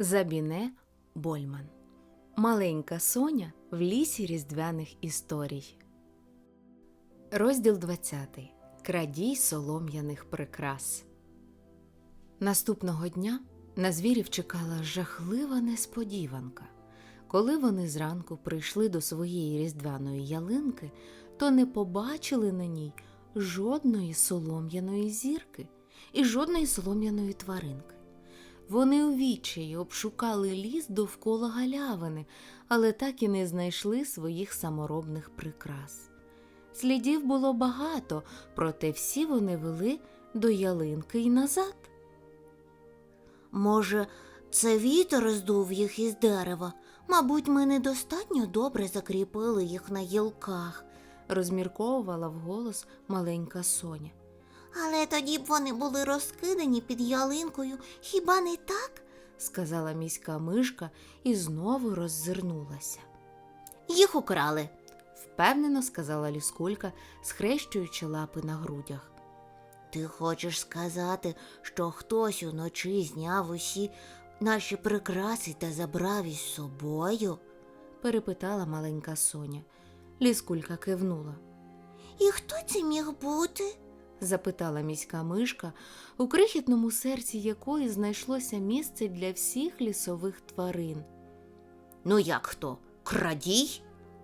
Забіне Больман. Маленька Соня в лісі різдвяних історій. Розділ 20. Крадій солом'яних прикрас. Наступного дня на звірів чекала жахлива несподіванка. Коли вони зранку прийшли до своєї різдвяної ялинки, то не побачили на ній жодної солом'яної зірки і жодної солом'яної тваринки. Вони у відчаї обшукали ліс довкола галявини, але так і не знайшли своїх саморобних прикрас. Слідів було багато, проте всі вони вели до ялинки й назад. Може, це вітер здув їх із дерева. Мабуть, ми недостатньо добре закріпили їх на гілках. розмірковувала вголос маленька Соня. Але тоді б вони були розкидані під ялинкою, хіба не так? сказала міська мишка і знову роззирнулася. Їх украли. Впевнено сказала ліскулька, схрещуючи лапи на грудях. Ти хочеш сказати, що хтось уночі зняв усі наші прикраси та забрав із собою? перепитала маленька Соня. Ліскулька кивнула. І хто це міг бути? Запитала міська мишка, у крихітному серці якої знайшлося місце для всіх лісових тварин, Ну як хто? Крадій?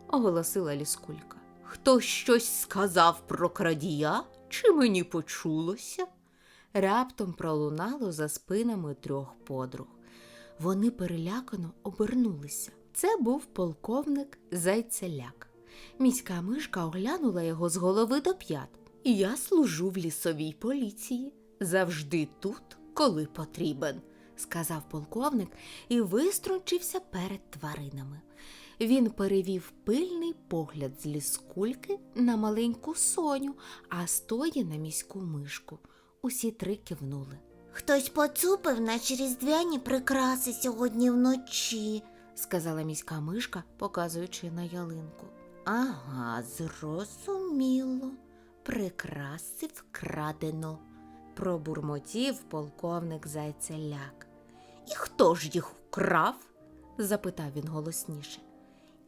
оголосила ліскулька. Хто щось сказав про крадія? Чи мені почулося? Раптом пролунало за спинами трьох подруг. Вони перелякано обернулися. Це був полковник Зайцеляк. Міська мишка оглянула його з голови до п'ят. Я служу в лісовій поліції. Завжди тут, коли потрібен, сказав полковник і виструнчився перед тваринами. Він перевів пильний погляд з ліскульки на маленьку соню, а стої на міську мишку. Усі три кивнули. Хтось поцупив наші різдвяні прикраси сьогодні вночі. сказала міська мишка, показуючи на ялинку. Ага, зрозуміло. Прикраси вкрадено. Пробурмотів полковник Зайцеляк. І хто ж їх вкрав? запитав він голосніше.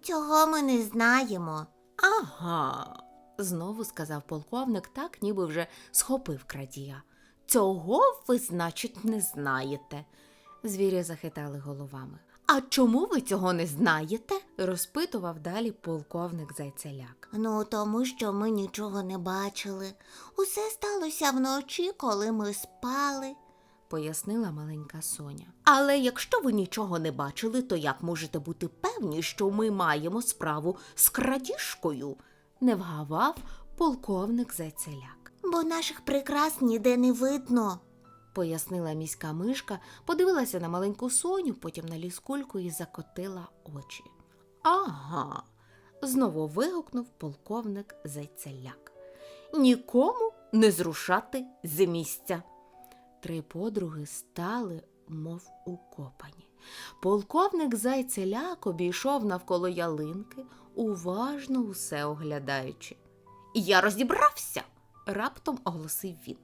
Цього ми не знаємо. Ага, знову сказав полковник, так ніби вже схопив крадія. Цього ви, значить, не знаєте. Звірі захитали головами. А чому ви цього не знаєте? розпитував далі полковник Зайцеляк. Ну, тому що ми нічого не бачили. Усе сталося вночі, коли ми спали. пояснила маленька Соня. Але якщо ви нічого не бачили, то як можете бути певні, що ми маємо справу з крадіжкою? не вгавав полковник Зайцеляк. Бо наших прикрас ніде не видно. Пояснила міська мишка, подивилася на маленьку Соню, потім на ліскульку і закотила очі. Ага. знову вигукнув полковник Зайцеляк. Нікому не зрушати з місця. Три подруги стали, мов укопані. Полковник Зайцеляк обійшов навколо ялинки, уважно усе оглядаючи. Я розібрався, раптом оголосив він.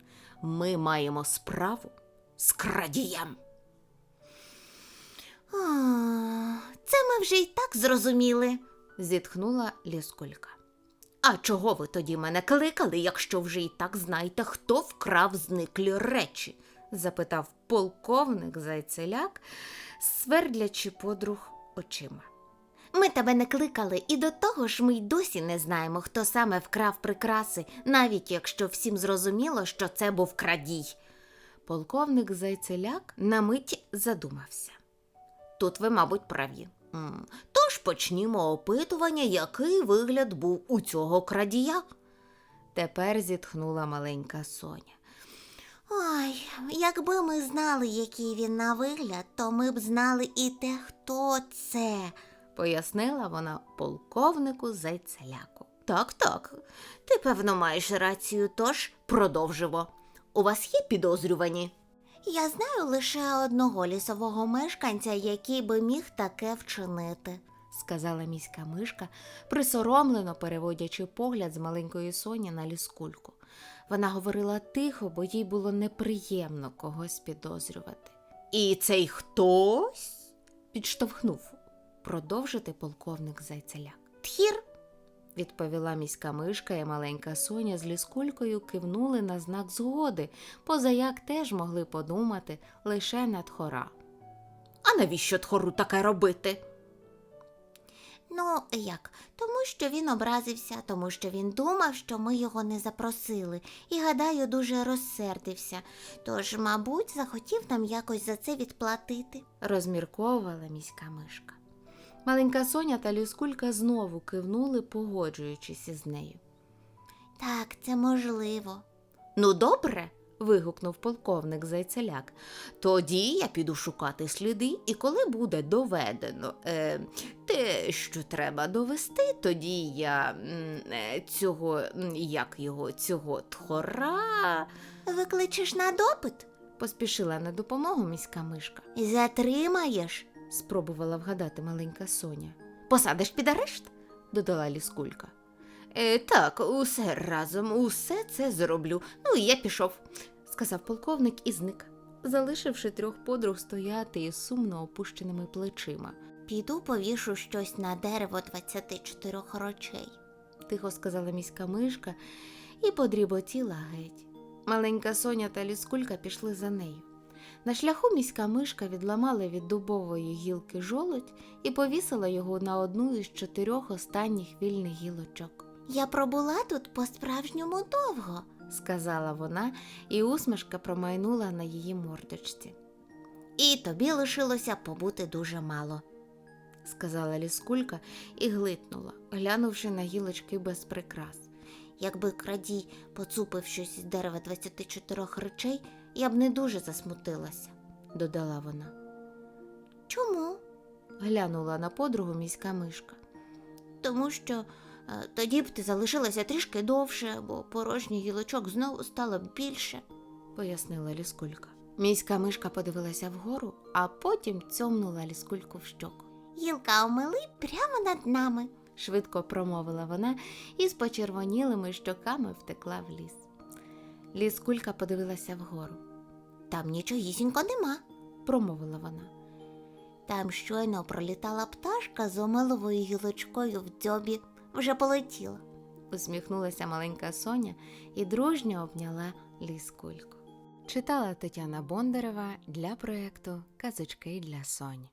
Ми маємо справу з крадієм. А, це ми вже й так зрозуміли. зітхнула ліскулька. А чого ви тоді мене кликали, якщо вже й так знаєте, хто вкрав зниклі речі? запитав полковник Зайцеляк, свердлячи подруг очима. Ми тебе не кликали, і до того ж ми й досі не знаємо, хто саме вкрав прикраси, навіть якщо всім зрозуміло, що це був крадій. Полковник Зайцеляк на мить задумався. Тут ви, мабуть, праві. Тож почнімо опитування, який вигляд був у цього крадія. Тепер зітхнула маленька Соня. Ой, якби ми знали, який він на вигляд, то ми б знали і те, хто це. Пояснила вона полковнику Зайцеляку. Так, так. Ти, певно, маєш рацію, тож продовжимо. У вас є підозрювані? Я знаю лише одного лісового мешканця, який би міг таке вчинити. сказала міська мишка, присоромлено переводячи погляд з маленької Соні на ліскульку. Вона говорила тихо, бо їй було неприємно когось підозрювати. І цей хтось підштовхнув продовжити полковник зайцеляк. Тхір. Відповіла міська мишка і маленька Соня з ліскулькою кивнули на знак згоди, позаяк теж могли подумати лише на тхора. А навіщо тхору таке робити? Ну, як? Тому що він образився, тому що він думав, що ми його не запросили, і, гадаю, дуже розсердився. Тож, мабуть, захотів нам якось за це відплатити. розмірковувала міська мишка. Маленька Соня та ліскулька знову кивнули, погоджуючись із нею. Так, це можливо. Ну, добре. вигукнув полковник зайцеляк. Тоді я піду шукати сліди, і коли буде доведено е, те, що треба довести, тоді я е, цього, як його, цього тхора. Викличеш на допит? Поспішила на допомогу міська мишка. Затримаєш? Спробувала вгадати маленька Соня. Посадиш під арешт? додала ліскулька. Е, так, усе разом, усе це зроблю. Ну, і я пішов, сказав полковник і зник, залишивши трьох подруг стояти із сумно опущеними плечима. Піду повішу щось на дерево 24 рочей. тихо сказала міська мишка і подріботіла геть. Маленька Соня та ліскулька пішли за нею. На шляху міська мишка відламала від дубової гілки жолудь і повісила його на одну із чотирьох останніх вільних гілочок. Я пробула тут по-справжньому довго. сказала вона, і усмішка промайнула на її мордочці. І тобі лишилося побути дуже мало. Сказала ліскулька і глитнула, глянувши на гілочки без прикрас. Якби крадій поцупив щось із дерева 24 речей, я б не дуже засмутилася. Додала вона. Чому? Глянула на подругу міська мишка. Тому що е, тоді б ти залишилася трішки довше, бо порожніх гілочок знову стало б більше. пояснила ліскулька. Міська мишка подивилася вгору, а потім цьомнула ліскульку в щоку. Гілка омели прямо над нами. Швидко промовила вона і з почервонілими щоками втекла в ліс. Ліскулька подивилася вгору, Там нічогісінько нема. промовила вона. Там щойно пролітала пташка з омеловою гілочкою в дзьобі. Вже полетіла. Усміхнулася маленька Соня і дружньо обняла ліскульку. Читала Тетяна Бондарева для проєкту Казочки для Соні.